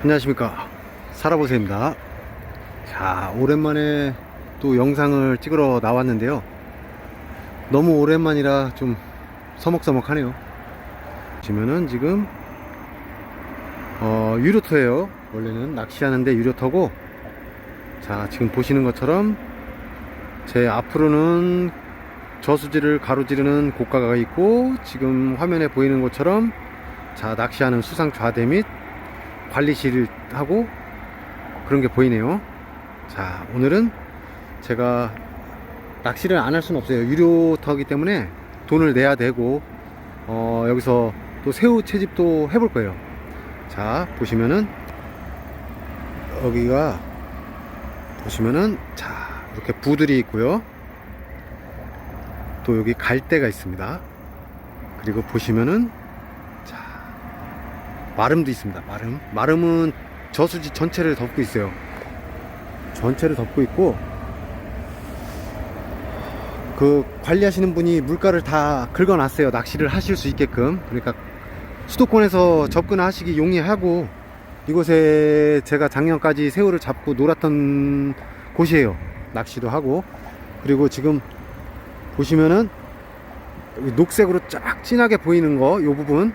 안녕하십니까. 살아보세요입니다. 자 오랜만에 또 영상을 찍으러 나왔는데요. 너무 오랜만이라 좀 서먹서먹하네요. 보시면은 지금 어, 유료터예요. 원래는 낚시하는데 유료터고 자 지금 보시는 것처럼 제 앞으로는 저수지를 가로지르는 고가가 있고 지금 화면에 보이는 것처럼 자 낚시하는 수상 좌대 및 관리실을 하고 그런 게 보이네요. 자, 오늘은 제가 낚시를 안 할 수는 없어요. 유료터기 때문에 돈을 내야 되고, 어, 여기서 또 새우 채집도 해볼 거예요. 자, 보시면은, 여기가, 보시면은, 자, 이렇게 부들이 있고요. 또 여기 갈대가 있습니다. 그리고 보시면은, 자, 마름도 있습니다. 마름. 마름은 저수지 전체를 덮고 있어요. 전체를 덮고 있고 그 관리하시는 분이 물가를 다 긁어놨어요. 낚시를 하실 수 있게끔. 그러니까 수도권에서 접근하시기 용이하고 이곳에 제가 작년까지 새우를 잡고 놀았던 곳이에요. 낚시도 하고 그리고 지금 보시면은 녹색으로 쫙 진하게 보이는 거, 요 부분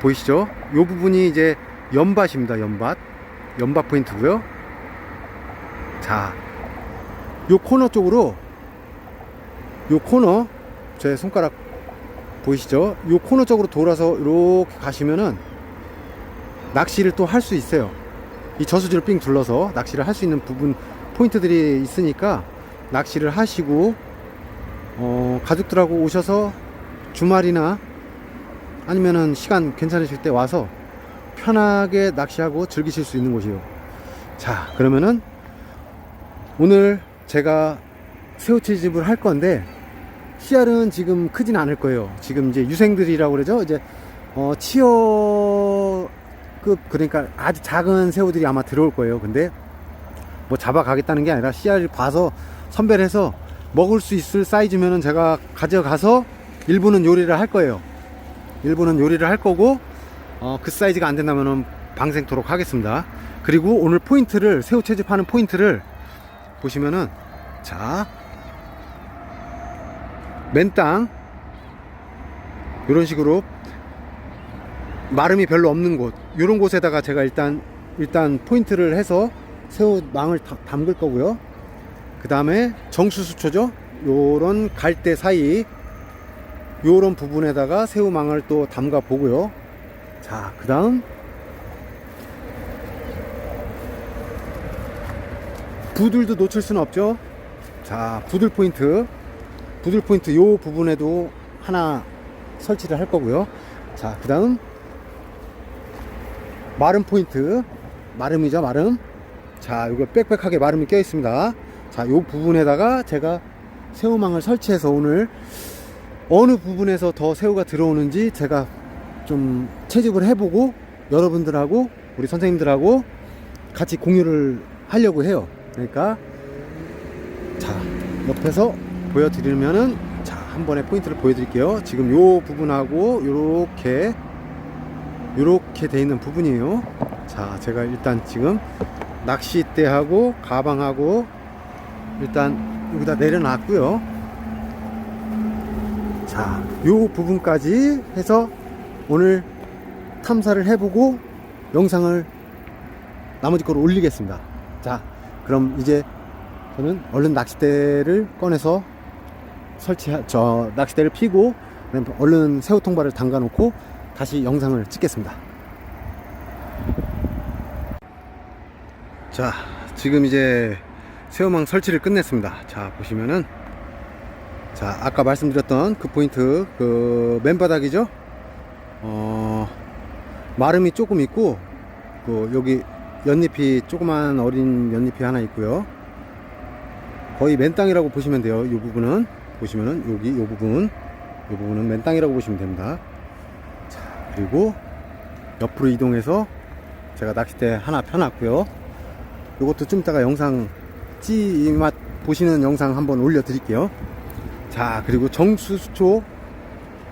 보이시죠? 요 부분이 이제 연밭입니다. 연밭. 연밭 포인트고요. 자, 요 코너 쪽으로 요 코너 제 손가락 보이시죠? 요 코너 쪽으로 돌아서 이렇게 가시면은 낚시를 또 할 수 있어요. 이 저수지를 삥 둘러서 낚시를 할 수 있는 부분 포인트들이 있으니까 낚시를 하시고 어, 가족들하고 오셔서 주말이나 아니면은 시간 괜찮으실 때 와서 편하게 낚시하고 즐기실 수 있는 곳이에요. 자, 그러면은 오늘 제가 새우채집을 할 건데 씨알은 지금 크진 않을 거예요. 지금 이제 유생들이라고 그러죠. 이제 어, 치어급 그러니까 아주 작은 새우들이 아마 들어올 거예요. 근데 뭐 잡아가겠다는 게 아니라 씨알을 봐서 선별해서 먹을 수 있을 사이즈면은 제가 가져가서 일부는 요리를 할 거예요. 일부는 요리를 할 거고 어, 그 사이즈가 안 된다면은 방생토록 하겠습니다. 그리고 오늘 포인트를 새우 채집하는 포인트를 보시면은 자 맨땅 이런 식으로 마름이 별로 없는 곳 이런 곳에다가 제가 일단 일단 포인트를 해서 새우 망을 다- 담글 거고요. 그 다음에 정수수초죠. 요런 갈대 사이 요런 부분에다가 새우망을 또 담가 보고요. 자, 그 다음 부들도 놓칠 수는 없죠. 자, 부들 포인트. 부들 포인트 요 부분에도 하나 설치를 할 거고요. 자, 그 다음 마름 포인트. 마름이죠, 마름. 자, 이거 빽빽하게 마름이 껴 있습니다. 자, 요 부분에다가 제가 새우망을 설치해서 오늘 어느 부분에서 더 새우가 들어오는지 제가 좀 채집을 해보고 여러분들하고 우리 선생님들하고 같이 공유를 하려고 해요. 그러니까 자 옆에서 보여드리면은 자한 번에 포인트를 보여드릴게요. 지금 요 부분하고 요렇게 요렇게 돼 있는 부분이에요. 자 제가 일단 지금 낚싯대하고 가방하고 일단 여기다 내려놨고요. 자, 요 부분까지 해서 오늘 탐사를 해보고 영상을 나머지 거로 올리겠습니다. 자, 그럼 이제 저는 얼른 낚싯대를 꺼내서 설치, 저 낚싯대를 피고 얼른 새우 통발을 담가 놓고 다시 영상을 찍겠습니다. 자, 지금 이제 새우망 설치를 끝냈습니다. 자, 보시면은 자, 아까 말씀드렸던 그 포인트, 그 맨바닥이죠? 어, 마름이 조금 있고, 그, 여기 연잎이, 조그만 어린 연잎이 하나 있고요. 거의 맨 땅이라고 보시면 돼요. 이 부분은. 보시면은, 여기, 이 부분. 이 부분은 맨 땅이라고 보시면 됩니다. 자, 그리고 옆으로 이동해서 제가 낚싯대 하나 펴놨고요. 요것도 좀 이따가 영상, 찌맛 보시는 영상 한번 올려 드릴게요. 자 그리고 정수수초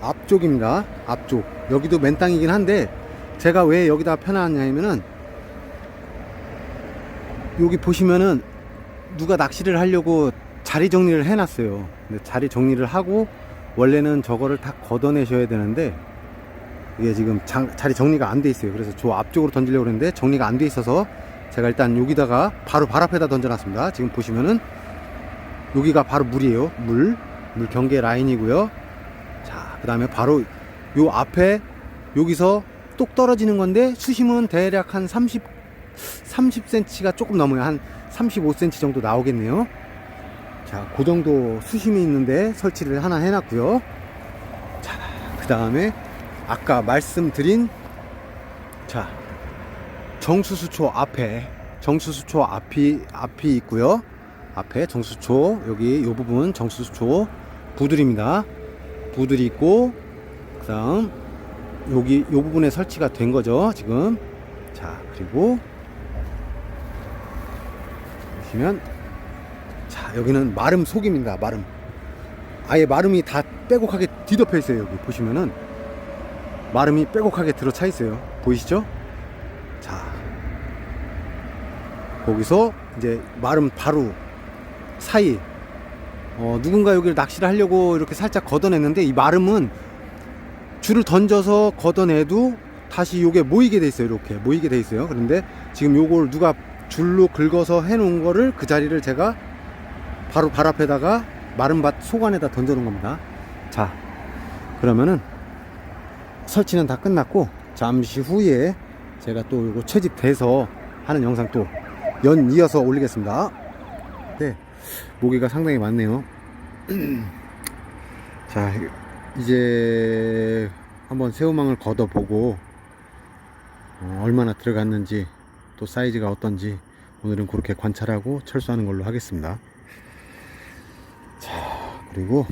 앞쪽입니다 앞쪽 여기도 맨 땅이긴 한데 제가 왜 여기다 펴놨냐면은 여기 보시면은 누가 낚시를 하려고 자리 정리를 해놨어요. 근데 자리 정리를 하고 원래는 저거를 다 걷어내셔야 되는데 이게 지금 장- 자리 정리가 안 돼 있어요. 그래서 저 앞쪽으로 던지려고 했는데 정리가 안 돼 있어서 제가 일단 여기다가 바로 발 앞에다 던져놨습니다. 지금 보시면은 여기가 바로 물이에요. 물, 물 경계 라인이고요. 자, 그 다음에 바로 요 앞에 여기서 똑 떨어지는 건데 수심은 대략 한 30, 30cm가 조금 넘어요. 한 35cm 정도 나오겠네요. 자, 그 정도 수심이 있는데 설치를 하나 해놨고요. 자, 그 다음에 아까 말씀드린 자 정수수초 앞에 정수수초 앞이 앞이 있고요. 앞에 정수초 여기 요 부분 정수수초 부들입니다. 부들이 있고 그다음 여기 요 부분에 설치가 된 거죠 지금. 자 그리고 보시면 자 여기는 마름 속입니다 마름. 아예 마름이 다 빼곡하게 뒤덮여 있어요 여기 보시면은 마름이 빼곡하게 들어차 있어요. 보이시죠? 자, 거기서 이제 마름 바로 사이, 어, 누군가 여기를 낚시를 하려고 이렇게 살짝 걷어냈는데 이 마름은 줄을 던져서 걷어내도 다시 요게 모이게 돼 있어요. 이렇게 모이게 돼 있어요. 그런데 지금 요걸 누가 줄로 긁어서 해놓은 거를 그 자리를 제가 바로 발 앞에다가 마름밭 속 안에다 던져놓은 겁니다. 자, 그러면은 설치는 다 끝났고 잠시 후에 제가 또 이거 채집돼서 하는 영상 또 연 이어서 올리겠습니다. 네, 모기가 상당히 많네요. 자, 이제 한번 새우망을 걷어보고 어, 얼마나 들어갔는지 또 사이즈가 어떤지 오늘은 그렇게 관찰하고 철수하는 걸로 하겠습니다. 자, 그리고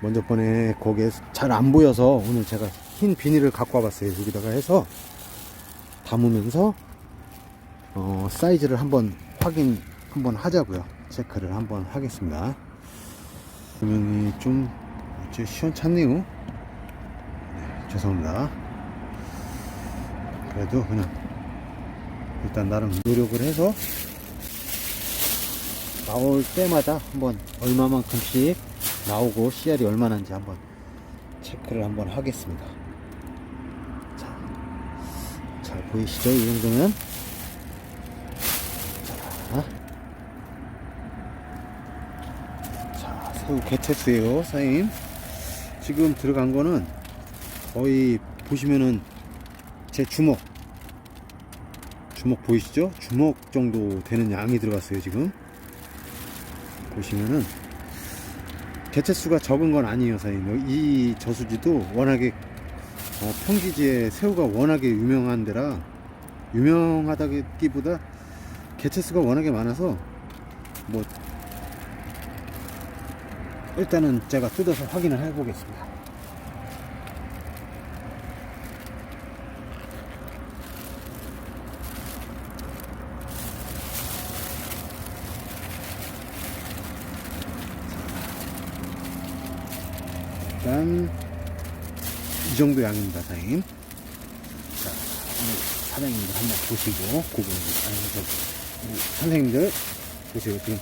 먼저 번에 거기에 잘 안 보여서 오늘 제가 흰 비닐을 갖고 와봤어요. 여기다가 해서 담으면서 어, 사이즈를 한번 확인 한번 하자고요. 체크를 한번 하겠습니다. 조명이 좀 어째 시원찮네요. 네, 죄송합니다. 그래도 그냥 일단 나름 노력을 해서 나올 때마다 한번 얼마만큼씩 나오고 CR이 얼마나인지 한번 체크를 한번 하겠습니다. 자, 잘 보이시죠? 이 정도면. 자, 자 새우 개체수예요, 사장님. 지금 들어간 거는 거의 보시면은 제 주먹, 주먹 보이시죠? 주먹 정도 되는 양이 들어갔어요, 지금. 보시면은 개체수가 적은 건 아니에요, 사장님. 이 저수지도 워낙에 어, 평지지에 새우가 워낙에 유명한 데라 유명하다기보다 개체수가 워낙에 많아서 뭐 일단은 제가 뜯어서 확인을 해 보겠습니다. 일단 이 정도 양입니다, 사장님. 자, 사장님들 한번 보시고 고객 아니 선생님들 보세요. 지금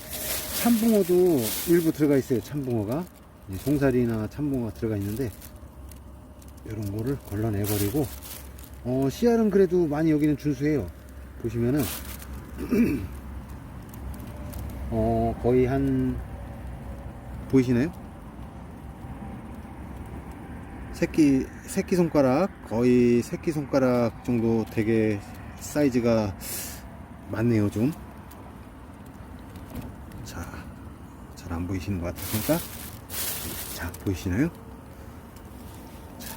참붕어도 일부 들어가 있어요. 참붕어가 이 송사리나 참붕어가 들어가 있는데 이런 거를 걸러내 버리고 어, 씨알은 그래도 많이 여기는 준수해요. 보시면은 어, 거의 한 보이시나요? 새끼 새끼 손가락 거의 새끼 손가락 정도 되게 사이즈가 많네요 좀. 자, 잘 안 보이시는 것 같으니까 자 보이시나요? 자,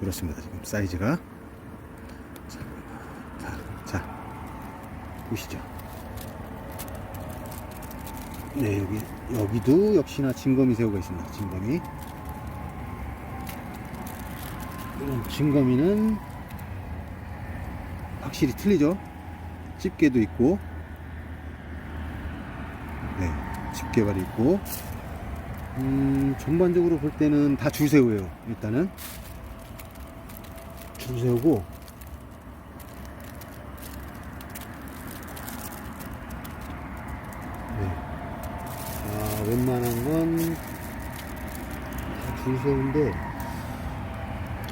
이렇습니다 지금 사이즈가. 자, 자, 자 보시죠. 네 여기 여기도 역시나 진거미 새우가 있습니다. 이런 진거미는 확실히 틀리죠 집게도 있고 네 집게발이 있고 음 전반적으로 볼 때는 다 줄새우예요 일단은 줄 세우고 네. 아, 웬만한 건 다줄 세우는데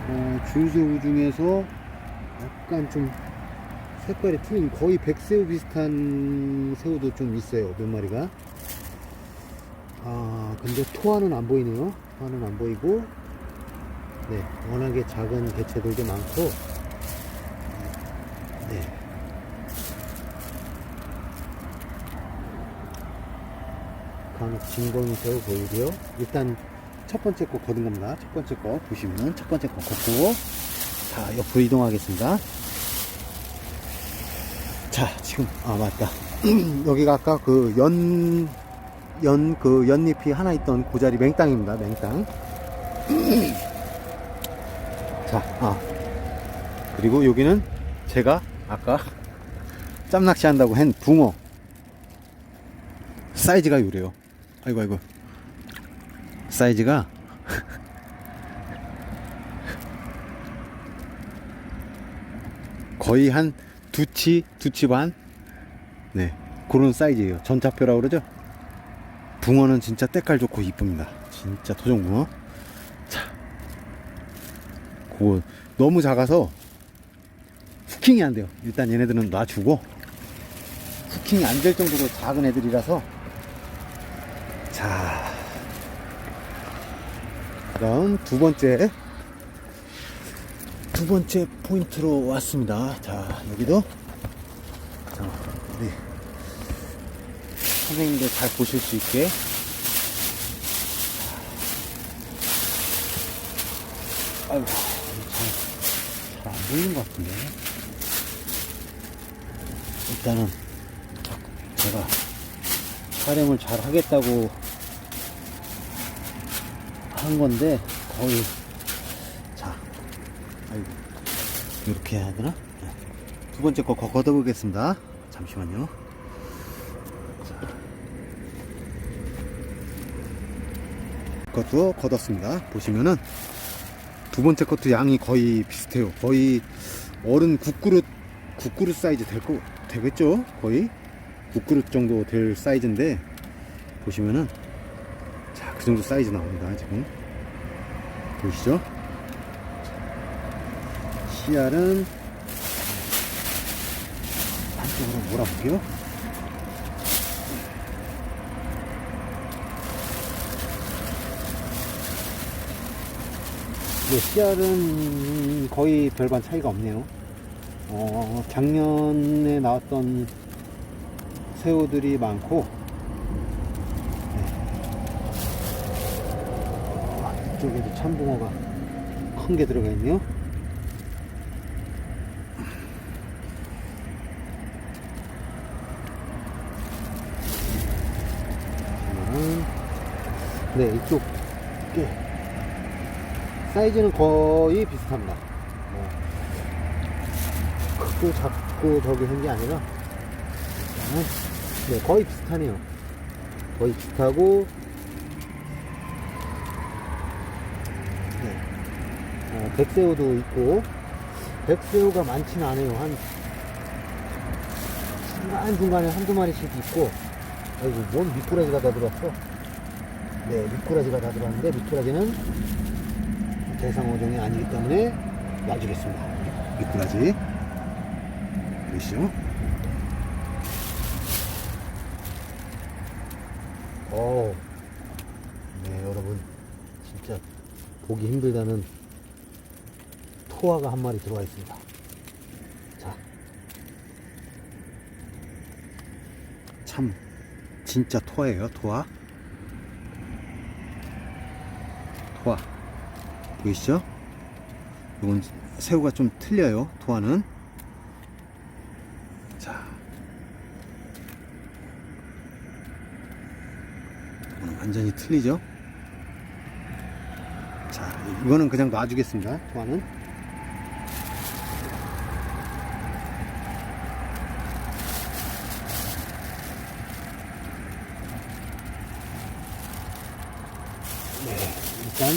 어, 줄 세우 중에서 약간 좀 색깔이 틀린 거의 백새우 비슷한 새우도 좀 있어요 몇 마리가 아 근데 토화는 안 보이네요. 토화는 안 보이고 네 워낙에 작은 개체들도 많고 네. 간혹 진검이 새우 보이고요. 일단 첫 번째 거 거둔 겁니다. 첫 번째 거 보시면은 첫 번째 거 걷고 자 옆으로 이동하겠습니다. 자, 지금, 아, 맞다. 여기가 아까 그 연, 연, 그 연잎이 하나 있던 그 자리 맹땅입니다, 맹땅. 자, 아. 그리고 여기는 제가 아까 짬낚시 한다고 한 붕어. 사이즈가 요래요. 아이고, 아이고. 사이즈가 거의 한 두치, 두치 반? 네. 그런 사이즈예요. 전차표라고 그러죠? 붕어는 진짜 때깔 좋고 이쁩니다. 진짜 토종붕어. 자. 그거 너무 작아서 후킹이 안 돼요. 일단 얘네들은 놔주고 후킹이 안 될 정도로 작은 애들이라서 자. 그다음 두 번째 두 번째 포인트로 왔습니다. 자, 여기도. 자, 우리 선생님들 잘 보실 수 있게. 아이고, 잘안 보이는 것 같은데. 일단은 제가 촬영을 잘 하겠다고 한 건데, 거의 아이고 이렇게 해야 되나? 네. 두 번째 거 걷어 보겠습니다 잠시만요 것도 걷었습니다. 보시면은 두 번째 것도 양이 거의 비슷해요. 거의 어른 국그릇 국그릇 사이즈 될 거 되겠죠? 거의 국그릇 정도 될 사이즈인데 보시면은 자 그 정도 사이즈 나옵니다 지금. 보이시죠? 씨알은 한쪽으로 몰아볼게요. 네, 씨알은 거의 별반 차이가 없네요. 어, 작년에 나왔던 새우들이 많고, 네. 어, 이쪽에도 참붕어가 큰 게 들어가 있네요. 네 이쪽 꽤 사이즈는 거의 비슷합니다. 뭐 크고 작고 저기 한 게 아니라 네 거의 비슷하네요. 거의 비슷하고 네. 어, 백새우도 있고 백새우가 많지는 않아요. 한 중간중간에 한두 마리씩 있고 아이고 뭔 미꾸라지가 다 들어왔어? 네 미꾸라지가 다 들어왔는데 미꾸라지는 대상어종이 아니기 때문에 놔주겠습니다. 미꾸라지. 보이시죠? 어, 네 여러분. 진짜 보기 힘들다는 토화가 한 마리 들어와 있습니다. 자. 참 진짜 토화예요 토화? 토화 보이시죠? 이건 새우가 좀 틀려요 토화는 자 이거는 완전히 틀리죠? 자 이거는 그냥 놔주겠습니다 토화는 네, 일단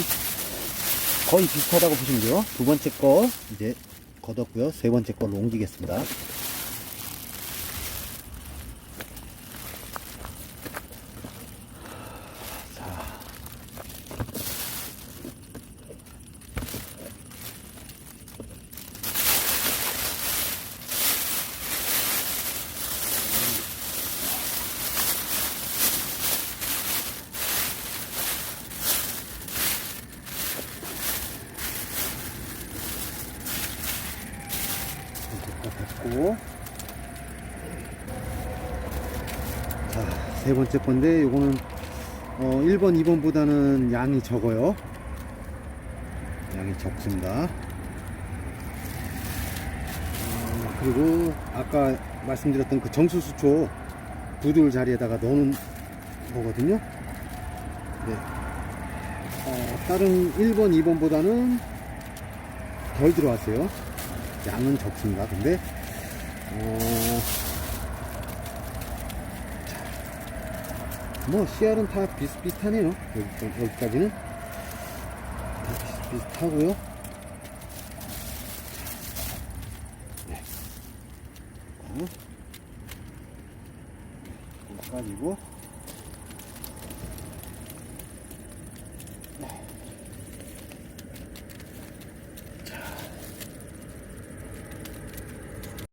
거의 비슷하다고 보시면 돼요. 두 번째 거 이제 걷었고요. 세 번째 걸로 옮기겠습니다. 자. 됐고 자, 세 번째 건데 요거는 어, 1번, 2번보다는 양이 적어요. 양이 적습니다. 어, 그리고 아까 말씀드렸던 그 정수수초 부들 자리에다가 넣는 거거든요. 네. 어, 다른 1번, 2번보다는 덜 들어왔어요. 양은 적습니다. 근데 어, 자, 뭐 씨알은 다 비슷비슷하네요. 여기, 여기 까지는 다 비슷비슷하고요. 네. 어.